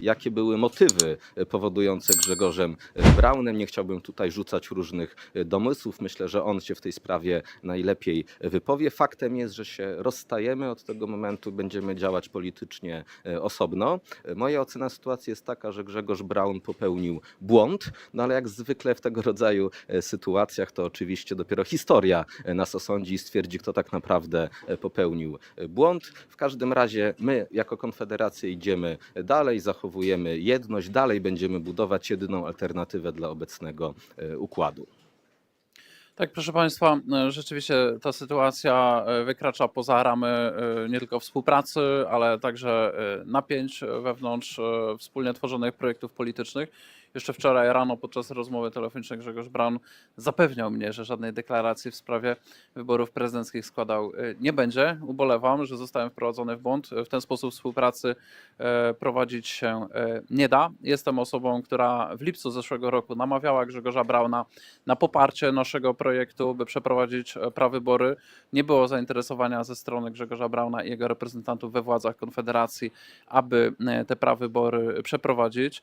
jakie były motywy e, powodujące Grzegorzem e, Braunem. Nie chciałbym tutaj rzucać różnych e, domysłów. Myślę, że on się w tej sprawie najlepiej wypowie. Faktem jest, że się rozstajemy. Od tego momentu będziemy działać politycznie osobno. Moja ocena sytuacji jest taka, że Grzegorz Braun popełnił błąd, no ale jak zwykle w tego rodzaju sytuacjach to oczywiście dopiero historia nas osądzi i stwierdzi, kto tak naprawdę popełnił błąd. W każdym razie my jako Konfederacja idziemy dalej, zachowujemy jedność, dalej będziemy budować jedyną alternatywę dla obecnego e, układu. Tak, proszę Państwa, e, rzeczywiście ta sytuacja e, wykracza poza ramy nie tylko współpracy, ale także napięć wewnątrz wspólnie tworzonych projektów politycznych. Jeszcze wczoraj rano podczas rozmowy telefonicznej Grzegorz Braun zapewniał mnie, że żadnej deklaracji w sprawie wyborów prezydenckich składał e, nie będzie. Ubolewam, że zostałem wprowadzony w błąd. W ten sposób współpracy e, prowadzić się e, nie da. Jestem osobą, która w lipcu zeszłego roku namawiała Grzegorza Brauna na poparcie naszego projektu, by przeprowadzić e, prawybory. Nie było zainteresowania ze strony Grzegorza Brauna i jego reprezentantów we władzach Konfederacji, aby te prawybory przeprowadzić.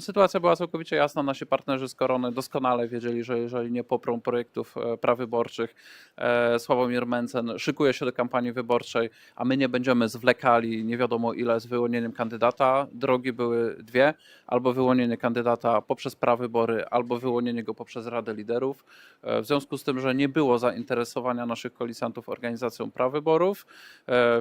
Sytuacja była całkowicie jasna. Nasi partnerzy z Korony doskonale wiedzieli, że jeżeli nie poprą projektów e, prawyborczych, e, Sławomir Mencen szykuje się do kampanii wyborczej, a my nie będziemy zwlekali nie wiadomo ile z wyłonieniem kandydata. Drogi były dwie, albo wyłonienie kandydata poprzez prawybory, albo wyłonienie go poprzez Radę Liderów. E, W związku z tym, że nie było zainteresowania naszych koalicjantów organizacją prawyborów,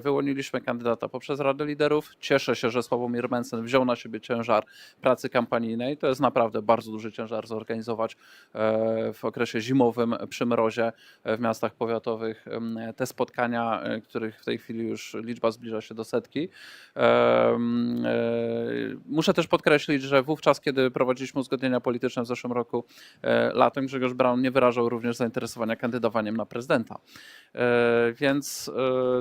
wyłoniliśmy kandydata poprzez Radę Liderów. Cieszę się, że Sławomir Mencen wziął na siebie ciężar pracy kampanijnej. To jest naprawdę bardzo duży ciężar zorganizować e, w okresie zimowym przy mrozie e, w miastach powiatowych te spotkania, e, których w tej chwili już liczba zbliża się do setki. Muszę też podkreślić, że wówczas, kiedy prowadziliśmy uzgodnienia polityczne w zeszłym roku latem, Grzegorz Braun nie wyrażał również zainteresowania kandydowaniem na prezydenta. Więc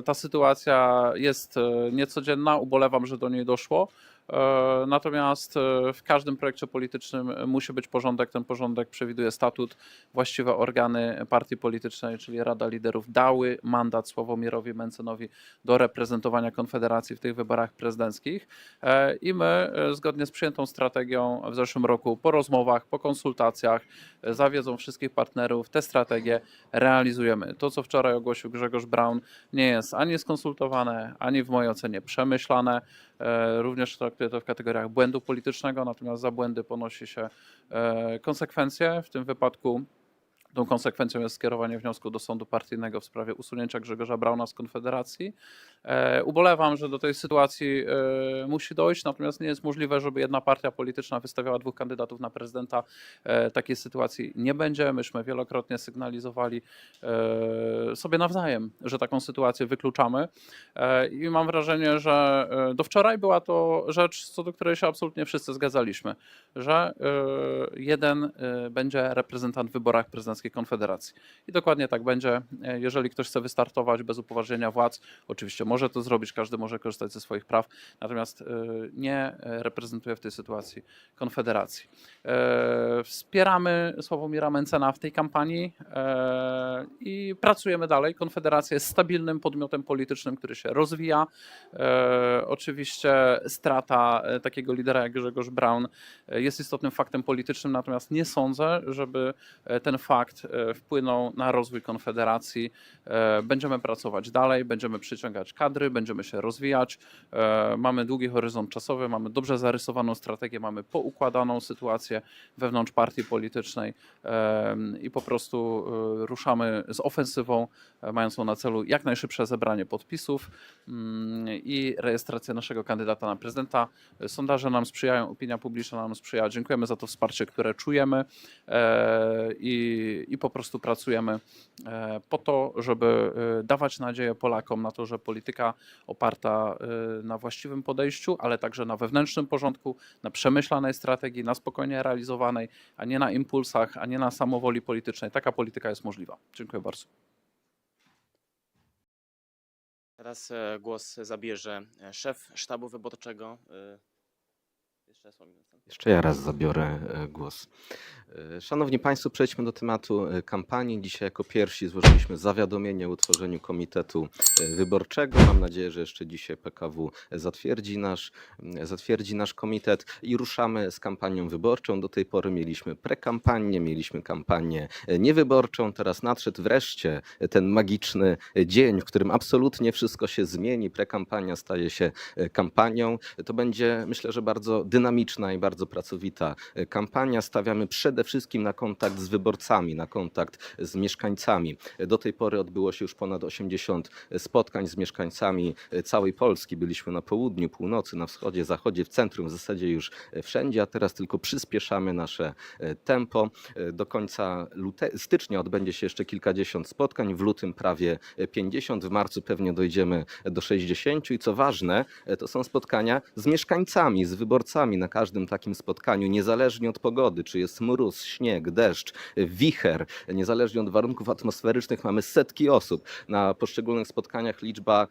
ta sytuacja jest niecodzienna, ubolewam, że do niej doszło. E, Natomiast e, w każdym projekcie politycznym musi być porządek. Ten porządek przewiduje statut. Właściwe organy partii politycznej, czyli Rada Liderów, dały mandat Sławomirowi Mencenowi do reprezentowania Konfederacji w tych wyborach prezydenckich. E, I my, zgodnie z przyjętą strategią w zeszłym roku, po rozmowach, po konsultacjach, za wiedzą wszystkich partnerów, tę strategię realizujemy. To, co wczoraj ogłosił Grzegorz Braun, nie jest ani skonsultowane, ani w mojej ocenie przemyślane. E, Również traktuję to w kategoriach błędu politycznego, natomiast za błędy ponosi się e, konsekwencje. W tym wypadku tą konsekwencją jest skierowanie wniosku do sądu partyjnego w sprawie usunięcia Grzegorza Brauna z Konfederacji. E, ubolewam, że do tej sytuacji e, musi dojść, natomiast nie jest możliwe, żeby jedna partia polityczna wystawiała dwóch kandydatów na prezydenta. E, takiej sytuacji nie będzie. Myśmy wielokrotnie sygnalizowali sobie nawzajem, że taką sytuację wykluczamy. I mam wrażenie, że do wczoraj była to rzecz, co do której się absolutnie wszyscy zgadzaliśmy, że jeden będzie reprezentant w wyborach prezydenckich Konfederacji. I dokładnie tak będzie. Jeżeli ktoś chce wystartować bez upoważnienia władz, oczywiście może to zrobić, każdy może korzystać ze swoich praw, natomiast e, nie e, reprezentuje w tej sytuacji Konfederacji. Wspieramy Sławomira Mencena w tej kampanii e, i pracujemy dalej. Konfederacja jest stabilnym podmiotem politycznym, który się rozwija. E, Oczywiście strata e, takiego lidera jak Grzegorz Braun e, jest istotnym faktem politycznym, natomiast nie sądzę, żeby ten fakt wpłynął na rozwój Konfederacji. Będziemy pracować dalej, będziemy przyciągać kadry, będziemy się rozwijać. Mamy długi horyzont czasowy, mamy dobrze zarysowaną strategię, mamy poukładaną sytuację wewnątrz partii politycznej i po prostu e, ruszamy z ofensywą e, mającą na celu jak najszybsze zebranie podpisów mm, i rejestrację naszego kandydata na prezydenta. Sondaże nam sprzyjają, opinia publiczna nam sprzyja. Dziękujemy za to wsparcie, które czujemy e, i, i po prostu pracujemy po to, żeby dawać nadzieję Polakom na to, że polityka oparta na właściwym podejściu, ale także na wewnętrznym porządku, na przemyślanej strategii, na spokojnie realizowanej, a nie na impulsach, a nie na samowoli politycznej. Taka polityka jest możliwa. Dziękuję bardzo. Teraz e, głos zabierze e, szef sztabu wyborczego. e, Jeszcze ja raz zabiorę głos. Szanowni Państwo, przejdźmy do tematu e, kampanii. Dzisiaj jako pierwsi złożyliśmy zawiadomienie o utworzeniu Komitetu e, Wyborczego. Mam nadzieję, że jeszcze dzisiaj PKW zatwierdzi nasz, zatwierdzi nasz komitet i ruszamy z kampanią wyborczą. Do tej pory mieliśmy prekampanię, mieliśmy kampanię e, niewyborczą. Teraz nadszedł wreszcie ten magiczny dzień, w którym absolutnie wszystko się zmieni. Prekampania staje się kampanią. To będzie, myślę, że bardzo dynamiczna i bardzo pracowita kampania. Stawiamy przede wszystkim na kontakt z wyborcami, na kontakt z mieszkańcami. Do tej pory odbyło się już ponad 80 spotkań z mieszkańcami całej Polski. Byliśmy na południu, północy, na wschodzie, zachodzie, w centrum, w zasadzie już wszędzie, a teraz tylko przyspieszamy nasze tempo. Do końca stycznia odbędzie się jeszcze kilkadziesiąt spotkań, w lutym prawie e, 50, w marcu pewnie dojdziemy do 60 i co ważne, to są spotkania z mieszkańcami, z wyborcami na każdym takim spotkaniu, niezależnie od pogody, czy jest mróz, śnieg, deszcz, wicher, niezależnie od warunków atmosferycznych mamy setki osób. Na poszczególnych spotkaniach liczba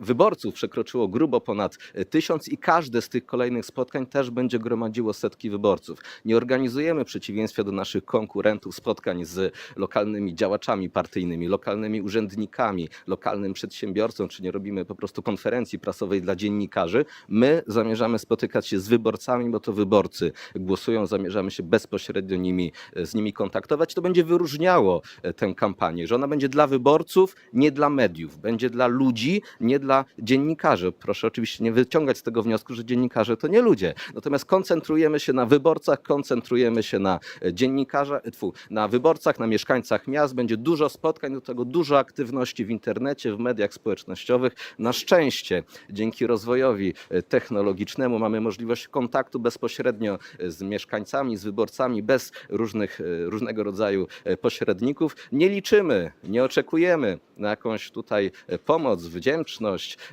wyborców przekroczyło grubo ponad e, tysiąc i każde z tych kolejnych spotkań też będzie gromadziło setki wyborców. Nie organizujemy w przeciwieństwie do naszych konkurentów spotkań z lokalnymi działaczami partyjnymi, lokalnymi urzędnikami, lokalnym przedsiębiorcą, czy nie robimy po prostu konferencji prasowej dla dziennikarzy. My zamierzamy spotykać się z wyborcami, bo to wyborcy głosują, zamierzamy się bezpośrednio nimi, z nimi kontaktować. To będzie wyróżniało e, tę kampanię, że ona będzie dla wyborców, nie dla mediów, będzie dla ludzi, nie dla dziennikarzy. Proszę oczywiście nie wyciągać z tego wniosku, że dziennikarze to nie ludzie. Natomiast koncentrujemy się na wyborcach, koncentrujemy się na e, dziennikarzach, tfu, na wyborcach, na mieszkańcach miast. Będzie dużo spotkań, do tego dużo aktywności w internecie, w mediach społecznościowych. Na szczęście, dzięki rozwojowi e, technologicznemu mamy możliwość kontaktu bezpośrednio e, z mieszkańcami, z wyborcami, bez różnych, e, różnego rodzaju e, pośredników. Nie liczymy, nie oczekujemy na jakąś tutaj e, pomoc, wdzięczność,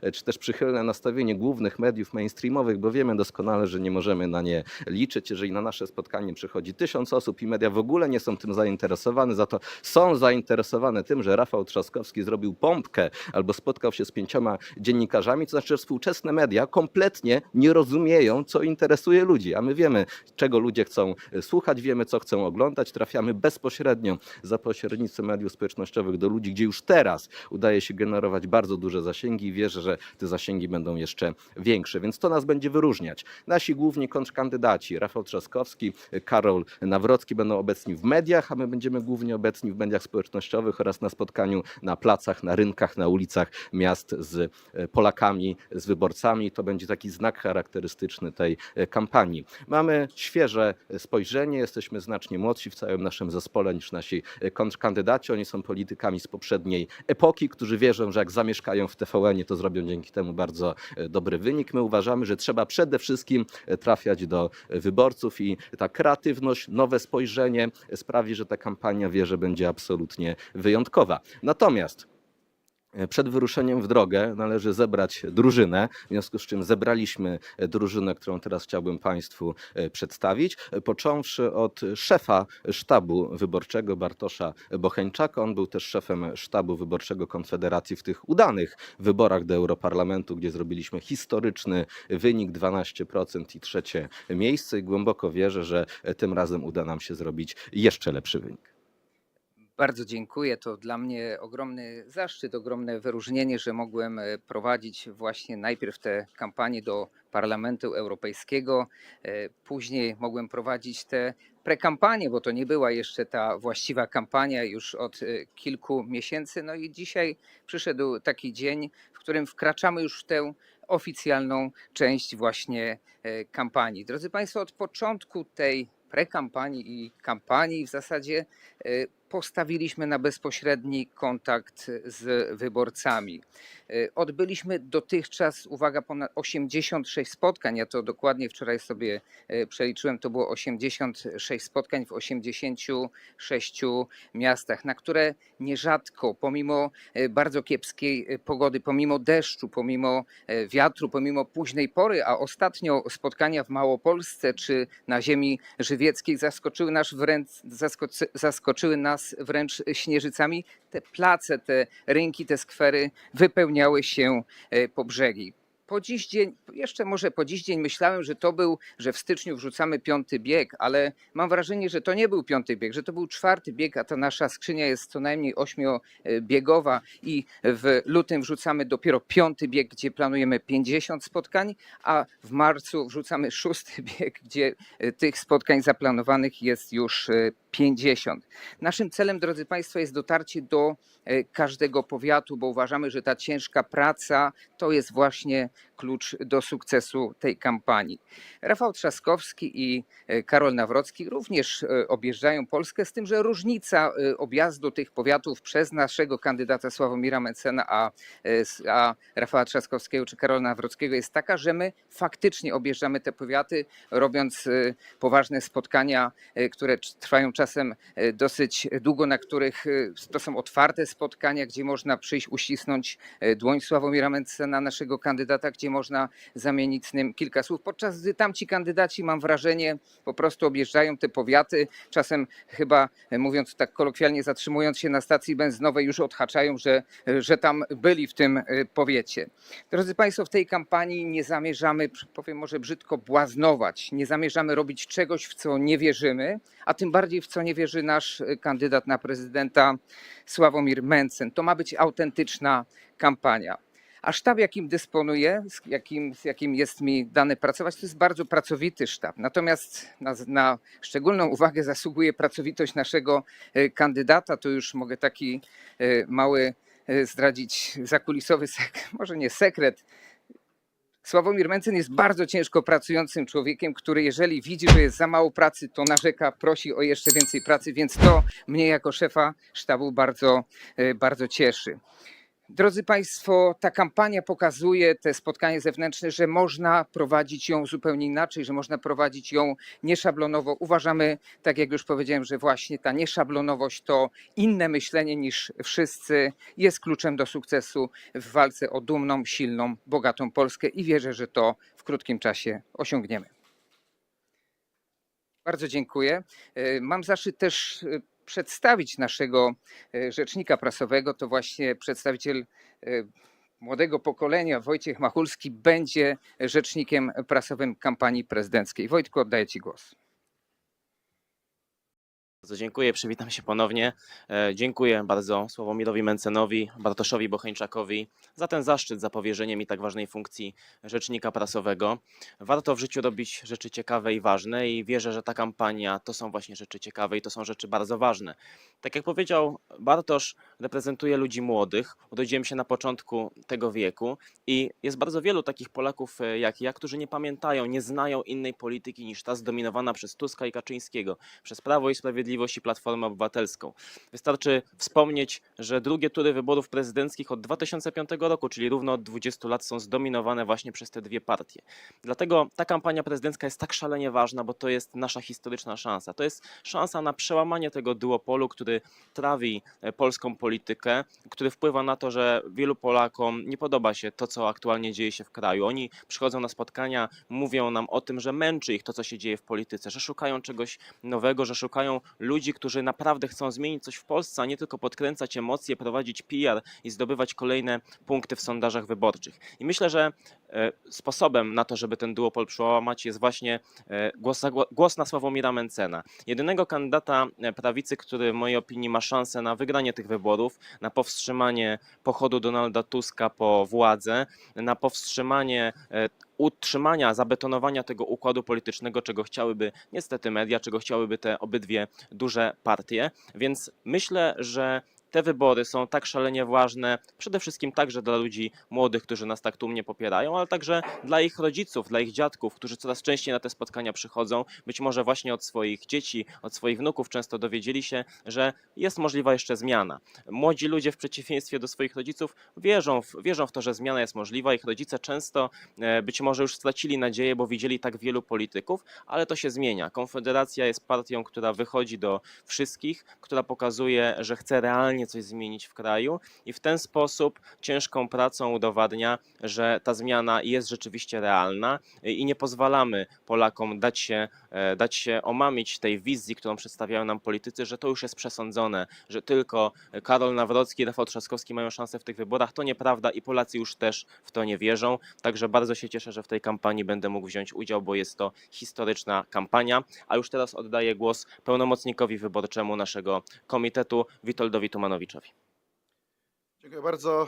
e, czy też przychylne nastawienie głównych mediów mainstreamowych, bo wiemy doskonale, że nie możemy na nie liczyć. Jeżeli na nasze spotkanie przychodzi tysiąc osób i media w ogóle nie są tym zainteresowane, za to są zainteresowane tym, że Rafał Trzaskowski zrobił pompkę albo spotkał się z pięcioma dziennikarzami, to znaczy, że współczesne media kompletnie nie rozumieją, co interesuje ludzi, a my wiemy, czego ludzie chcą e, słuchać, wiemy, co chcą oglądać, trafiamy bezpośrednio za pośrednictwem mediów społecznościowych do ludzi, gdzie już teraz udaje się generować bardzo duże zasięgi i wierzę, że te zasięgi będą jeszcze większe, więc to nas będzie wyróżniać. Nasi główni kontrkandydaci, Rafał Trzaskowski, Karol Nawrocki będą obecni w mediach, a my będziemy głównie obecni w mediach społecznościowych oraz na spotkaniu na placach, na rynkach, na ulicach miast z e, Polakami, z wyborcami. To będzie taki znak charakterystyczny tej e, kampanii. Mamy świeże spojrzenie, jesteśmy znacznie młodsi w całym naszym zespole niż nasi e, kontrkandydaci. Oni są politykami z poprzedniej epoki, którzy wierzą, że jak zamieszkają w TVN, to zrobią dzięki temu bardzo e, dobry wynik. My uważamy, że trzeba przede wszystkim e, trafiać do wyborców i ta kreatywność, nowe spojrzenie sprawi, że ta kampania wierzę będzie absolutnie wyjątkowa. Natomiast Przed wyruszeniem w drogę należy zebrać drużynę, w związku z czym zebraliśmy e, drużynę, którą teraz chciałbym Państwu e, przedstawić, e, począwszy od szefa sztabu wyborczego Bartosza Bocheńczaka. On był też szefem sztabu wyborczego Konfederacji w tych udanych wyborach do Europarlamentu, gdzie zrobiliśmy historyczny wynik 12% i trzecie miejsce i głęboko wierzę, że e, tym razem uda nam się zrobić jeszcze lepszy wynik. Bardzo dziękuję. To dla mnie ogromny zaszczyt, ogromne wyróżnienie, że mogłem e, prowadzić właśnie najpierw tę kampanię do Parlamentu Europejskiego, e, później mogłem prowadzić tę prekampanię, bo to nie była jeszcze ta właściwa kampania już od e, kilku miesięcy. No i dzisiaj przyszedł taki dzień, w którym wkraczamy już w tę oficjalną część właśnie kampanii. Drodzy Państwo, od początku tej prekampanii i kampanii w zasadzie postawiliśmy na bezpośredni kontakt z wyborcami. E, Odbyliśmy dotychczas, uwaga, ponad 86 spotkań. Ja to dokładnie wczoraj sobie e, przeliczyłem. To było 86 spotkań w 86 miastach, na które nierzadko, pomimo e, bardzo kiepskiej pogody, pomimo deszczu, pomimo wiatru, pomimo późnej pory, a ostatnio spotkania w Małopolsce czy na ziemi żywieckiej zaskoczyły nas wręcz, zaskoczy, zaskoczyły nas wręcz śnieżycami. Te place, te rynki, te skwery wypełniały się e, po brzegi. Po dziś dzień, jeszcze może po dziś dzień myślałem, że to był, że w styczniu wrzucamy piąty bieg, ale mam wrażenie, że to nie był piąty bieg, że to był czwarty bieg, a ta nasza skrzynia jest co najmniej ośmiobiegowa i w lutym wrzucamy dopiero piąty bieg, gdzie planujemy 50 spotkań, a w marcu wrzucamy szósty bieg, gdzie e, tych spotkań zaplanowanych jest już e, 50. Naszym celem, drodzy Państwo, jest dotarcie do e, każdego powiatu, bo uważamy, że ta ciężka praca to jest właśnie klucz do sukcesu tej kampanii. Rafał Trzaskowski i e, Karol Nawrocki również e, objeżdżają Polskę, z tym, że różnica e, objazdu tych powiatów przez naszego kandydata Sławomira Mencena, a, a Rafała Trzaskowskiego czy Karola Nawrockiego jest taka, że my faktycznie objeżdżamy te powiaty, robiąc poważne spotkania, które trwają czasem dosyć długo, na których to są otwarte spotkania, gdzie można przyjść, uścisnąć dłoń Sławomira Mencena, naszego kandydata, gdzie można zamienić z nim kilka słów, podczas gdy tamci kandydaci, mam wrażenie, po prostu objeżdżają te powiaty, czasem chyba, mówiąc tak kolokwialnie, zatrzymując się na stacji benzynowej, już odhaczają, że, że tam byli w tym e, powiecie. Drodzy Państwo, w tej kampanii nie zamierzamy, powiem może brzydko, błaznować, nie zamierzamy robić czegoś, w co nie wierzymy, a tym bardziej w co nie wierzy nasz e, kandydat na prezydenta Sławomir Mencen. To ma być autentyczna kampania. A sztab, jakim dysponuję, z jakim, z jakim jest mi dane pracować, to jest bardzo pracowity sztab. Natomiast na, na szczególną uwagę zasługuje pracowitość naszego e, kandydata. Tu już mogę taki e, mały e, zdradzić zakulisowy, sek- może nie sekret. Sławomir Mencen jest bardzo ciężko pracującym człowiekiem, który jeżeli widzi, że jest za mało pracy, to narzeka, prosi o jeszcze więcej pracy, więc to mnie jako szefa sztabu bardzo, bardzo cieszy. Drodzy Państwo, ta kampania pokazuje, te spotkanie zewnętrzne, że można prowadzić ją zupełnie inaczej, że można prowadzić ją nieszablonowo. Uważamy, tak jak już powiedziałem, że właśnie ta nieszablonowość to inne myślenie niż wszyscy jest kluczem do sukcesu w walce o dumną, silną, bogatą Polskę i wierzę, że to w krótkim czasie osiągniemy. Bardzo dziękuję. E, Mam zaszczyt też e, przedstawić naszego e, rzecznika prasowego. To właśnie przedstawiciel e, młodego pokolenia, Wojciech Machulski, będzie rzecznikiem prasowym kampanii prezydenckiej. Wojtku, oddaję Ci głos. Bardzo dziękuję, przywitam się ponownie. E, Dziękuję bardzo Sławomirowi Mencenowi, Bartoszowi Bocheńczakowi za ten zaszczyt, za powierzenie mi tak ważnej funkcji rzecznika prasowego. Warto w życiu robić rzeczy ciekawe i ważne i wierzę, że ta kampania to są właśnie rzeczy ciekawe i to są rzeczy bardzo ważne. Tak jak powiedział Bartosz, reprezentuje ludzi młodych, urodziłem się na początku tego wieku i jest bardzo wielu takich Polaków e, jak ja, którzy nie pamiętają, nie znają innej polityki niż ta zdominowana przez Tuska i Kaczyńskiego przez Prawo i Sprawiedliwość i Platformę Obywatelską. Wystarczy wspomnieć, że drugie tury wyborów prezydenckich od 2005 roku, czyli równo od 20 lat, są zdominowane właśnie przez te dwie partie. Dlatego ta kampania prezydencka jest tak szalenie ważna, bo to jest nasza historyczna szansa. To jest szansa na przełamanie tego duopolu, który trawi e, polską politykę, który wpływa na to, że wielu Polakom nie podoba się to, co aktualnie dzieje się w kraju. Oni przychodzą na spotkania, mówią nam o tym, że męczy ich to, co się dzieje w polityce, że szukają czegoś nowego, że szukają ludzi, którzy naprawdę chcą zmienić coś w Polsce, a nie tylko podkręcać emocje, prowadzić PR i zdobywać kolejne punkty w sondażach wyborczych. I myślę, że e, sposobem na to, żeby ten duopol przełamać jest właśnie e, głos, głos na Sławomira Mencena. Jedynego kandydata e, prawicy, który w mojej opinii ma szansę na wygranie tych wyborów, na powstrzymanie pochodu Donalda Tuska po władzę, na powstrzymanie utrzymania, zabetonowania tego układu politycznego, czego chciałyby niestety media, czego chciałyby te obydwie duże partie. Więc myślę, że te wybory są tak szalenie ważne, przede wszystkim także dla ludzi młodych, którzy nas tak tłumnie popierają, ale także dla ich rodziców, dla ich dziadków, którzy coraz częściej na te spotkania przychodzą. Być może właśnie od swoich dzieci, od swoich wnuków często dowiedzieli się, że jest możliwa jeszcze zmiana. Młodzi ludzie w przeciwieństwie do swoich rodziców wierzą w, wierzą w to, że zmiana jest możliwa. Ich rodzice często e, być może już stracili nadzieję, bo widzieli tak wielu polityków, ale to się zmienia. Konfederacja jest partią, która wychodzi do wszystkich, która pokazuje, że chce realnie realnie coś zmienić w kraju i w ten sposób ciężką pracą udowadnia, że ta zmiana jest rzeczywiście realna i nie pozwalamy Polakom dać się, e, dać się omamić tej wizji, którą przedstawiają nam politycy, że to już jest przesądzone, że tylko Karol Nawrocki i Rafał Trzaskowski mają szansę w tych wyborach. To nieprawda i Polacy już też w to nie wierzą. Także bardzo się cieszę, że w tej kampanii będę mógł wziąć udział, bo jest to historyczna kampania. A już teraz oddaję głos pełnomocnikowi wyborczemu naszego komitetu, Witoldowi Dziękuję bardzo.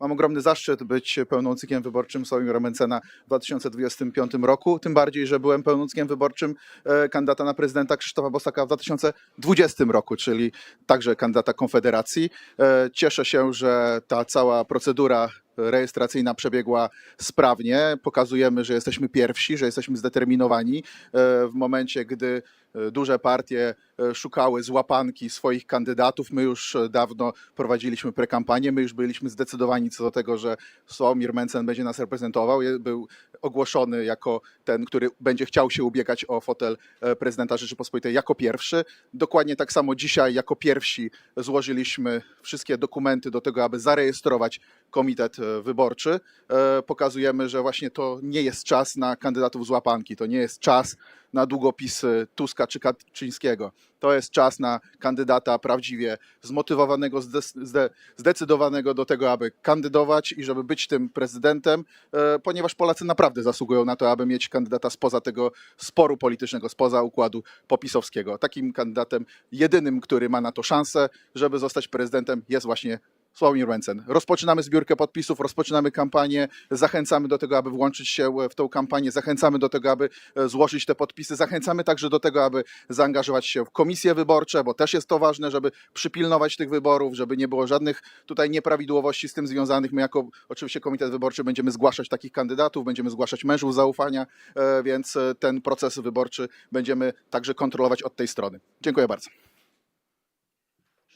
Mam ogromny zaszczyt być pełnomocnikiem wyborczym Sławomira Mencena w 2025 roku. Tym bardziej, że byłem pełnomocnikiem wyborczym e, kandydata na prezydenta Krzysztofa Bosaka w 2020 roku, czyli także kandydata Konfederacji. E, Cieszę się, że ta cała procedura rejestracyjna przebiegła sprawnie. Pokazujemy, że jesteśmy pierwsi, że jesteśmy zdeterminowani. E, W momencie, gdy e, duże partie e, szukały złapanki swoich kandydatów, my już dawno prowadziliśmy prekampanię, my już byliśmy zdecydowani co do tego, że Sławomir Mencen będzie nas reprezentował. Był ogłoszony jako ten, który będzie chciał się ubiegać o fotel e, prezydenta Rzeczypospolitej jako pierwszy. Dokładnie tak samo dzisiaj jako pierwsi złożyliśmy wszystkie dokumenty do tego, aby zarejestrować komitet e, wyborczy. E, Pokazujemy, że właśnie to nie jest czas na kandydatów z łapanki, to nie jest czas na długopisy Tuska czy Kaczyńskiego. To jest czas na kandydata prawdziwie zmotywowanego, zde- zde- zdecydowanego do tego, aby kandydować i żeby być tym prezydentem, e, ponieważ Polacy naprawdę zasługują na to, aby mieć kandydata spoza tego sporu politycznego, spoza układu popisowskiego. Takim kandydatem jedynym, który ma na to szansę, żeby zostać prezydentem, jest właśnie Sławomir Mencen. Rozpoczynamy zbiórkę podpisów, rozpoczynamy kampanię, zachęcamy do tego, aby włączyć się w tą kampanię, zachęcamy do tego, aby e, złożyć te podpisy, zachęcamy także do tego, aby zaangażować się w komisje wyborcze, bo też jest to ważne, żeby przypilnować tych wyborów, żeby nie było żadnych tutaj nieprawidłowości z tym związanych. My jako oczywiście komitet wyborczy będziemy zgłaszać takich kandydatów, będziemy zgłaszać mężów zaufania, e, więc e, ten proces wyborczy będziemy także kontrolować od tej strony. Dziękuję bardzo.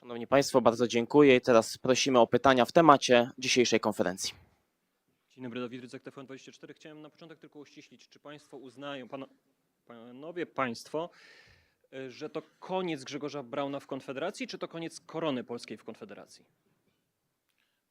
Szanowni Państwo, bardzo dziękuję i teraz prosimy o pytania w temacie dzisiejszej konferencji. Dzień dobry, Dawid Rydzek, TVN24. Chciałem na początek tylko uściślić, czy Państwo uznają, pano, Panowie Państwo, y, że to koniec Grzegorza Brauna w Konfederacji, czy to koniec korony polskiej w Konfederacji?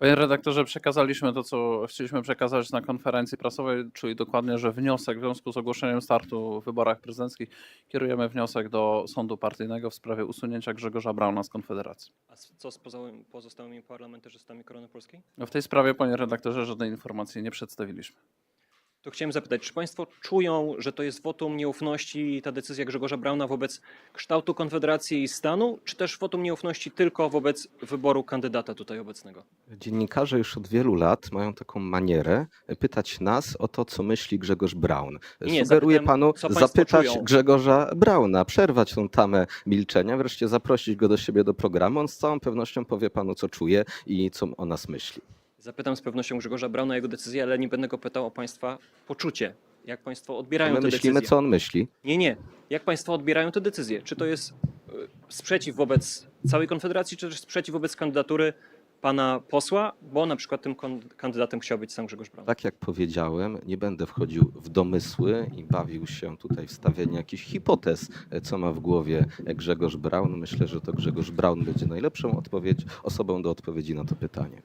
Panie redaktorze, przekazaliśmy to, co chcieliśmy przekazać na konferencji prasowej, czyli dokładnie, że wniosek w związku z ogłoszeniem startu w wyborach prezydenckich kierujemy wniosek do sądu partyjnego w sprawie usunięcia Grzegorza Brauna z Konfederacji. A co z pozostałymi parlamentarzystami korony polskiej? W tej sprawie, panie redaktorze, żadnej informacji nie przedstawiliśmy. To chciałem zapytać, czy Państwo czują, że to jest wotum nieufności ta decyzja Grzegorza Brauna wobec kształtu Konfederacji i stanu, czy też wotum nieufności tylko wobec wyboru kandydata tutaj obecnego? Dziennikarze już od wielu lat mają taką manierę pytać nas o to, co myśli Grzegorz Braun. Nie, Sugeruję panu zapytać czują. Grzegorza Brauna, przerwać tą tamę milczenia, wreszcie zaprosić go do siebie do programu. On z całą pewnością powie panu, co czuje i co o nas myśli. Zapytam z pewnością Grzegorza Brauna jego decyzję, ale nie będę go pytał o Państwa poczucie. Jak Państwo odbierają My te myślimy, decyzje? co on myśli. Nie, nie. Jak Państwo odbierają te decyzje? Czy to jest y, sprzeciw wobec całej Konfederacji, czy też sprzeciw wobec kandydatury pana posła, bo na przykład tym kon- kandydatem chciał być sam Grzegorz Braun? Tak jak powiedziałem, nie będę wchodził w domysły i bawił się tutaj w stawianie jakichś hipotez, co ma w głowie Grzegorz Braun. Myślę, że to Grzegorz Braun będzie najlepszą odpowiedź, osobą do odpowiedzi na to pytanie.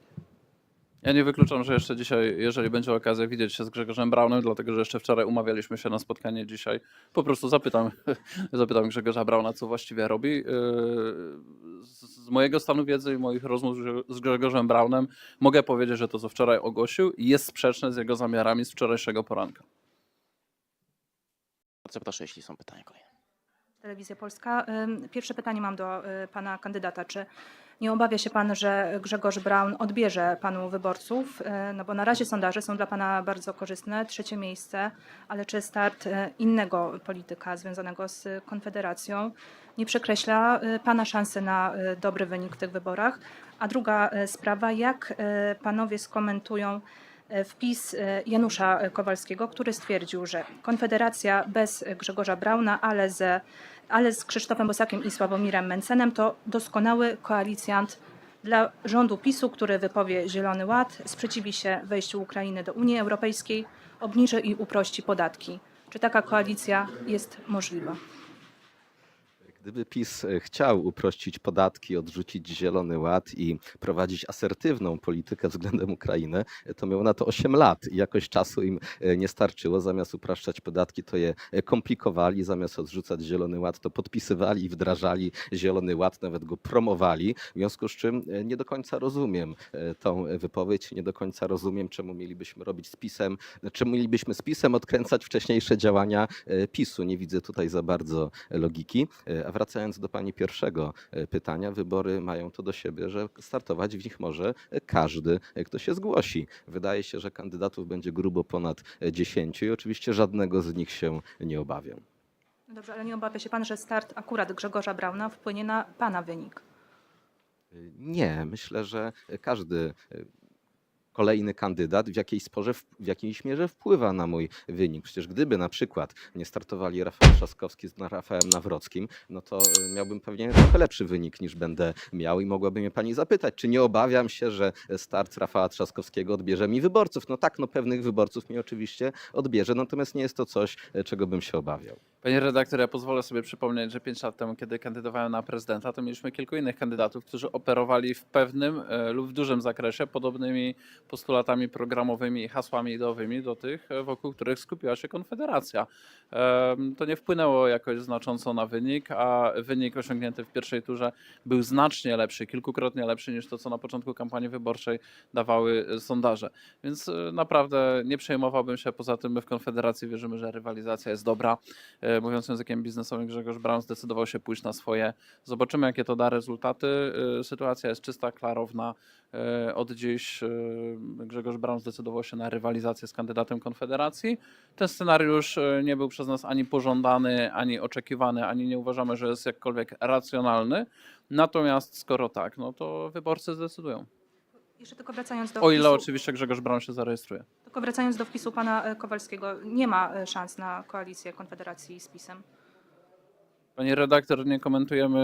Ja nie wykluczam, że jeszcze dzisiaj, jeżeli będzie okazja widzieć się z Grzegorzem Braunem, dlatego że jeszcze wczoraj umawialiśmy się na spotkanie dzisiaj, po prostu zapytam, zapytam Grzegorza Brauna, co właściwie robi. Yy, Z mojego stanu wiedzy i moich rozmów z Grzegorzem Braunem mogę powiedzieć, że to, co wczoraj ogłosił, jest sprzeczne z jego zamiarami z wczorajszego poranka. Bardzo proszę, jeśli są pytania kolejne. Telewizja Polska. Pierwsze pytanie mam do y, pana kandydata. Czy nie obawia się pan, że Grzegorz Braun odbierze panu wyborców? Y, No bo na razie sondaże są dla pana bardzo korzystne, trzecie miejsce, ale czy start y, innego polityka związanego z Konfederacją nie przekreśla pana szansy na dobry wynik w tych wyborach? A druga sprawa, jak panowie skomentują e, wpis e, Janusza Kowalskiego, który stwierdził, że Konfederacja bez Grzegorza Brauna, ale, ze, ale z Krzysztofem Bosakiem i Sławomirem Mencenem to doskonały koalicjant dla rządu PiSu, który wypowie Zielony Ład, sprzeciwi się wejściu Ukrainy do Unii Europejskiej, obniży i uprości podatki. Czy taka koalicja jest możliwa? Gdyby PiS e, chciał uprościć podatki, odrzucić Zielony Ład i prowadzić asertywną politykę względem Ukrainy, e, to miał na to 8 lat i jakoś czasu im e, nie starczyło. Zamiast upraszczać podatki, to je komplikowali, zamiast odrzucać Zielony Ład, to podpisywali i wdrażali Zielony Ład, nawet go promowali. W związku z czym nie do końca rozumiem tą wypowiedź, nie do końca rozumiem, czemu mielibyśmy robić z PiSem, czemu mielibyśmy z PiSem odkręcać wcześniejsze działania PiSu. Nie widzę tutaj za bardzo logiki. A wracając do pani pierwszego e, pytania, wybory mają to do siebie, że startować w nich może każdy, e, kto się zgłosi. Wydaje się, że kandydatów będzie grubo ponad e, 10 i oczywiście żadnego z nich się nie obawiam. No Dobrze, ale nie obawia się pan, że start akurat Grzegorza Brauna wpłynie na pana wynik? Nie, myślę, że każdy e, kolejny kandydat w jakiejś, sporze, w jakiejś mierze wpływa na mój wynik. Przecież gdyby na przykład nie startowali Rafał Trzaskowski z Rafałem Nawrockim, no to e, miałbym pewnie trochę lepszy wynik niż będę miał i mogłaby mnie pani zapytać, czy nie obawiam się, że start Rafała Trzaskowskiego odbierze mi wyborców. No tak, no pewnych wyborców mi oczywiście odbierze, natomiast nie jest to coś, e, czego bym się obawiał. Panie redaktor, ja pozwolę sobie przypomnieć, że 5 lat temu, kiedy kandydowałem na prezydenta, to mieliśmy kilku innych kandydatów, którzy operowali w pewnym e, lub w dużym zakresie podobnymi postulatami programowymi i hasłami ideowymi do tych, e, wokół których skupiła się Konfederacja. To nie wpłynęło jakoś znacząco na wynik, a wynik osiągnięty w pierwszej turze był znacznie lepszy, kilkukrotnie lepszy niż to, co na początku kampanii wyborczej dawały sondaże. Więc e, naprawdę nie przejmowałbym się. Poza tym my w Konfederacji wierzymy, że rywalizacja jest dobra. Mówiąc językiem biznesowym, Grzegorz Braun zdecydował się pójść na swoje. Zobaczymy, jakie to da rezultaty. E, Sytuacja jest czysta, klarowna. E, Od dziś e, Grzegorz Braun zdecydował się na rywalizację z kandydatem Konfederacji. Ten scenariusz nie był przez nas ani pożądany, ani oczekiwany, ani nie uważamy, że jest jakkolwiek racjonalny. Natomiast skoro tak, no to wyborcy zdecydują. Jeszcze tylko wracając do O ile wpisu, oczywiście Grzegorz Braun się zarejestruje. tylko wracając do wpisu pana e, Kowalskiego, nie ma e, szans na koalicję Konfederacji z PiSem. Panie redaktor, nie komentujemy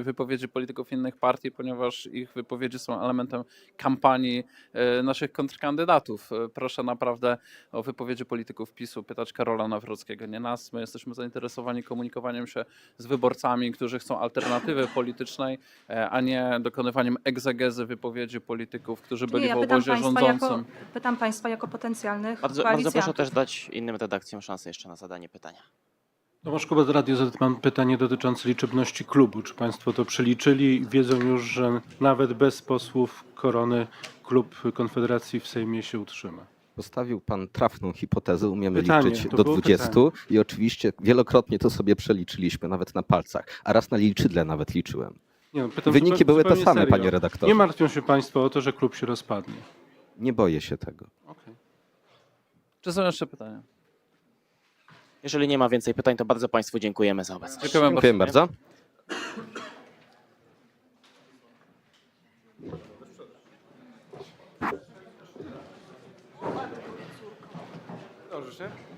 e, wypowiedzi polityków innych partii, ponieważ ich wypowiedzi są elementem kampanii e, naszych kontrkandydatów. E, Proszę naprawdę o wypowiedzi polityków PiSu pytać Karola Nawrockiego, nie nas. My jesteśmy zainteresowani komunikowaniem się z wyborcami, którzy chcą alternatywy politycznej, a nie dokonywaniem egzegezy wypowiedzi polityków, którzy byli ja w pytam obozie państwa, rządzącym. jako, pytam państwa jako potencjalnych Bardzo, bardzo proszę też dać innym redakcjom szansę jeszcze na zadanie pytania. Tomasz Kuba z Radio Z. Mam pytanie dotyczące liczebności klubu. Czy Państwo to przeliczyli i wiedzą już, że nawet bez posłów korony klub Konfederacji w Sejmie się utrzyma? Postawił pan trafną hipotezę, umiemy Pytanie, liczyć do było 20 pytanie. i oczywiście wielokrotnie to sobie przeliczyliśmy, nawet na palcach, a raz na liczydle nawet liczyłem. Nie, no, pytam Wyniki zupełnie- były te same, serio. panie redaktorze. Nie martwią się Państwo o to, że klub się rozpadnie. Nie boję się tego. Okej. Czy są jeszcze pytania? Jeżeli nie ma więcej pytań, to bardzo Państwu dziękujemy za obecność. Dziękujemy Dziękuję bardzo. Dobrze.